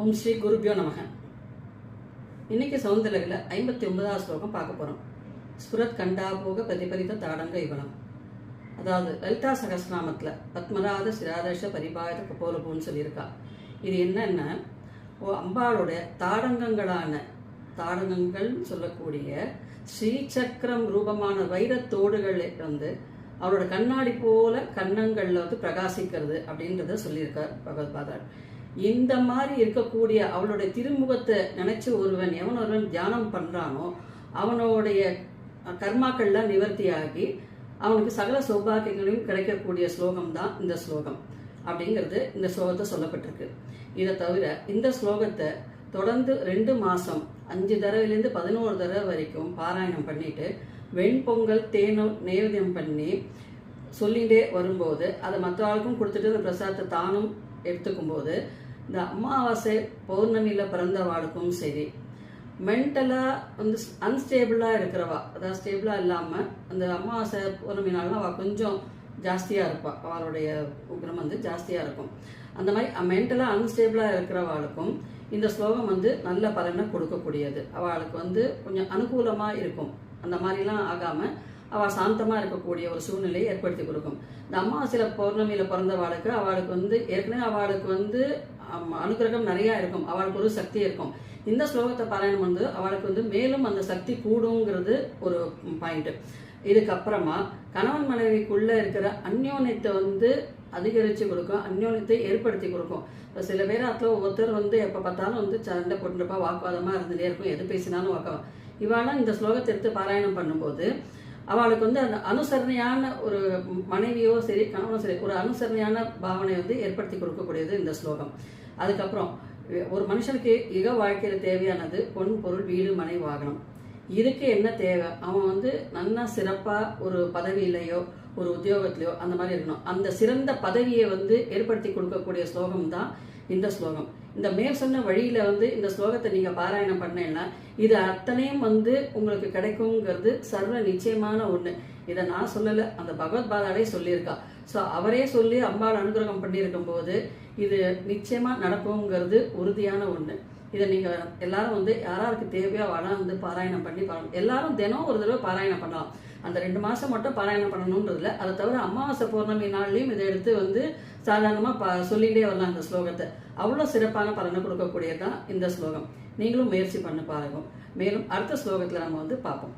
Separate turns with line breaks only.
ஓம் ஸ்ரீ குருபியோ நமக. இன்னைக்கு சௌந்தரகில் ஐம்பத்தி ஒன்பதாவது ஸ்லோகம் பார்க்க போகிறோம் ஸ்புரத் கண்டாபோக பிரதிபலித்த தாடங்க இவனம் அதாவது லலிதா சகஸ்நாமத்தில் பத்மராத சிராதர்ஷ பரிபாயத கபோலபூன்னு சொல்லியிருக்கா. இது என்னென்ன ஓ அம்பாளுடைய தாடங்கங்களான தாடங்கங்கள் சொல்லக்கூடிய ஸ்ரீசக்கரம் ரூபமான வைரத்தோடுகளை வந்து அவரோட கண்ணாடி போல கன்னங்களில் வந்து பிரகாசிக்கிறது அப்படின்றத சொல்லியிருக்கார் பகவத்பாதர் இந்த மாதிரி இருக்கக்கூடிய அவளுடைய திருமுகத்தை நினைச்சு ஒருவன் எவன் ஒருவன் தியானம் பண்றானோ அவனுடைய கர்மாக்கள்லாம் நிவர்த்தியாகி அவனுக்கு சகல சௌபாகியங்களையும் கிடைக்கக்கூடிய ஸ்லோகம் தான் இந்த ஸ்லோகம் அப்படிங்கிறது இந்த ஸ்லோகத்தை சொல்லப்பட்டிருக்கு. இதை தவிர இந்த ஸ்லோகத்தை தொடர்ந்து ரெண்டு மாசம் அஞ்சு தடவைலேருந்து பதினோரு தடவை வரைக்கும் பாராயணம் பண்ணிட்டு வெண்பொங்கல் தேனும் நைவேத்தியம் பண்ணி சொல்லிகிட்டே வரும்போது அதை மற்றவர்களுக்கும் கொடுத்துட்டு அந்த பிரசாதத்தை தானும் எடுத்துக்கும் போது இந்த அமாவாசை பௌர்ணமியில் பிறந்தவாளுக்கும் சரி மென்டலாக வந்து அன்ஸ்டேபிளாக இருக்கிறவா அதாவது ஸ்டேபிளாக இல்லாமல் அந்த அமாவாசை பௌர்ணமினாலாம் அவள் கொஞ்சம் ஜாஸ்தியாக இருப்பாள் அவளுடைய உக்ரம் வந்து ஜாஸ்தியாக இருக்கும். அந்த மாதிரி மென்டலாக அன்ஸ்டேபிளாக இருக்கிறவாளுக்கும் இந்த ஸ்லோகம் வந்து நல்ல பலனை கொடுக்கக்கூடியது. அவளுக்கு வந்து கொஞ்சம் அனுகூலமாக இருக்கும். அந்த மாதிரிலாம் ஆகாமல் அவள் சாந்தமாக இருக்கக்கூடிய ஒரு சூழ்நிலையை ஏற்படுத்தி கொடுக்கும். இந்த அமாவாசையில் பௌர்ணமியில் பிறந்தவாளுக்கு அவளுக்கு வந்து ஏற்கனவே அவளுக்கு வந்து அனுகிரகம் நிறையா இருக்கும். அவளுக்கு ஒரு சக்தி இருக்கும். இந்த ஸ்லோகத்தை பாராயணம் வந்து அவளுக்கு வந்து மேலும் அந்த சக்தி கூடுங்கிறது ஒரு பாயிண்ட்டு இதுக்கப்புறமா கணவன் மனைவிக்குள்ளே இருக்கிற அந்யோன்யத்தை வந்து அதிகரித்து கொடுக்கும் அந்யோன்யத்தை ஏற்படுத்தி கொடுக்கும். இப்போ சில பேர் அதில் ஒருத்தர் வந்து எப்போ பார்த்தாலும் வந்து சண்டை போட்டுருப்பா வாக்குவாதமாக இருந்துகிட்டே இருக்கும். எது பேசினாலும் வாக்கம் இவாளாம் இந்த ஸ்லோகத்தை எடுத்து பாராயணம் பண்ணும்போது அவளுக்கு வந்து அந்த அனுசரணையான ஒரு மனைவியோ சரி கணவனோ சரி ஒரு அனுசரணையான பாவனை வந்து ஏற்படுத்தி கொடுக்கக்கூடியது இந்த ஸ்லோகம். அதுக்கப்புறம் ஒரு மனுஷனுக்கு இக வாழ்க்கையில் தேவையானது பொன் பொருள் வீடு மனை வாகனம். இதுக்கு என்ன தேவை? அவன் வந்து நல்லா சிறப்பாக ஒரு பதவியிலையோ ஒரு உத்தியோகத்திலையோ அந்த மாதிரி இருக்கணும். அந்த சிறந்த பதவியை வந்து ஏற்படுத்தி கொடுக்கக்கூடிய ஸ்லோகம் தான் இந்த ஸ்லோகம். இந்த மேல் சொன்ன வழியில வந்து இந்த ஸ்லோகத்தை நீங்க பாராயணம் பண்ணீங்கன்னா இது அத்தனையும் வந்து உங்களுக்கு கிடைக்குங்கிறது சர்வ நிச்சயமான ஒண்ணு. இதை நான் சொல்லல அந்த பகவத் பாதாலே சொல்லியிருக்கா. ஸோ அவரே சொல்லி அம்பாள் அனுகிரகம் பண்ணியிருக்கும் போது இது நிச்சயமா நடக்குங்கிறது உறுதியான ஒண்ணு. இதை நீங்க எல்லாரும் வந்து யாராருக்கு தேவையோ அவனா வந்து பாராயணம் பண்ணி பாருங்க. எல்லாரும் தினம் ஒரு தடவை பாராயணம் பண்ணலாம். அந்த ரெண்டு மாசம் மட்டும் பாராயணம் பண்ணணுன்றதுல அதை தவிர அமாவாசை பௌர்ணமி நாள்லயும் இதை எடுத்து வந்து சாதாரணமா பா சொல்லிட்டே வரலாம் அந்த ஸ்லோகத்தை. அவ்வளோ சிறப்பான பலனை கொடுக்கக்கூடியதுதான் இந்த ஸ்லோகம். நீங்களும் முயற்சி பண்ணி பாருங்க. மேலும் அடுத்த ஸ்லோகத்துல நம்ம வந்து பார்ப்போம்.